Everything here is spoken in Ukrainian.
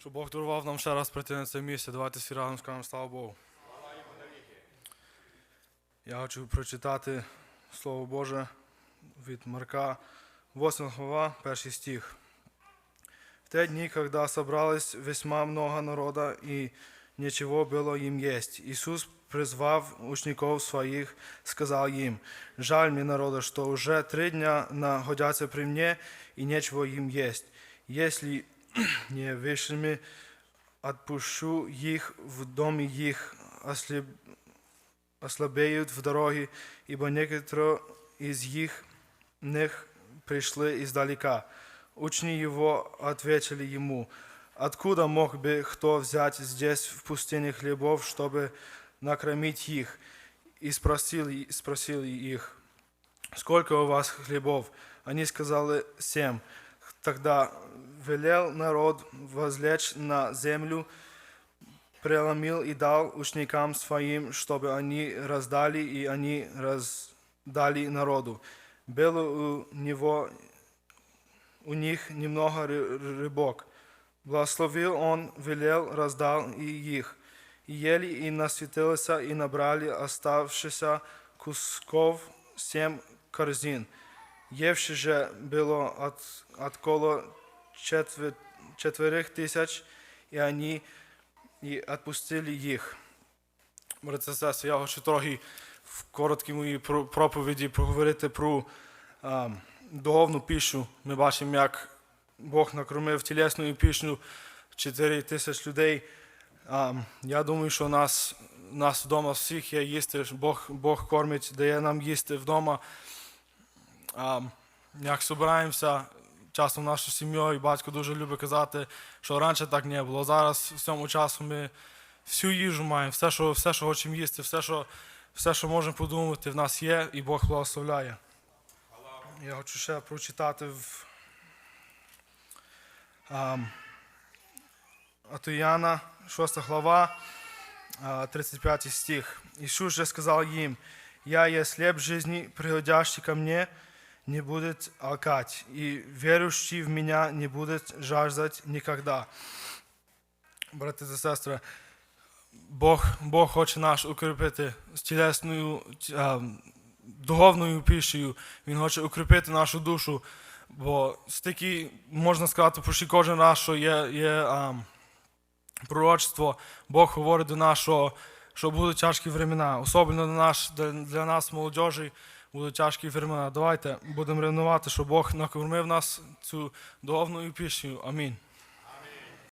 Що Бог дарував нам ще раз прийти на це місце. Давайте всі разом скажемо слава Богу. Я хочу прочитати Слово Боже від Марка, 8 глава, перший стих. В те дни, когда собралось весьма много народа, и ничего было им есть, Иисус, призвав учеников своих, сказал им, «Жаль мне народа, что уже три дня находятся при мне, и нечего им есть. Если не вышли, отпущу их в доме их, ослеп... ослабеют в дороге, ибо некоторые из их них пришли издалека. Учени его ответили ему, откуда мог бы кто взять здесь в пустыне хлебов, чтобы накормить их? И спросил, спросил их, сколько у вас хлебов? Они сказали, семь. Тогда велел народ возлечь на землю, преломил и дал ученикам своим, чтобы они раздали, и они раздали народу. Было у него у них немного ры- рыбок. Благословил он, велел, раздал и их. И ели, и насветились, и набрали оставшихся кусков семь корзин. Евши же было от, отколо четвер, четверых тысяч, и они і відпустили їх. Брати і сестри, я хочу трохи в короткій моїй про- проповіді поговорити про а, духовну пішу. Ми бачимо, як Бог накормив тілесною пішню 4 тисяч людей. А, я думаю, що нас, нас вдома всіх є їсти. Бог, Бог кормить, дає нам їсти вдома. Як збираємося часом нашою сім'єю, батько дуже любить казати, що раніше так не було. Зараз в цьому часу ми всю їжу маємо, все, що, все, що хочемо їсти, все, що, все, що можемо подумати, в нас є, і Бог благословляє. Я хочу ще прочитати в Іоанна, 6 глава, а, 35 стих. Иисус же сказал им, «Я есть хлеб жизни, приходящий ко мне, не будет алкать, и верующий в меня не будет жаждать никогда». Брати та сестри, Бог, Бог хоче нас укріпити з тілесною, а, духовною пішею. Він хоче укріпити нашу душу, бо стільки можна сказати про кожен раз, що є, є а, пророцтво, Бог говорить до нас, що, що будуть тяжкі времена, особливо для, наш, для, для нас, молодежі, будуть тяжкі времена. Давайте будемо ревнувати, що Бог накормив нас цю духовною пішню. Амінь.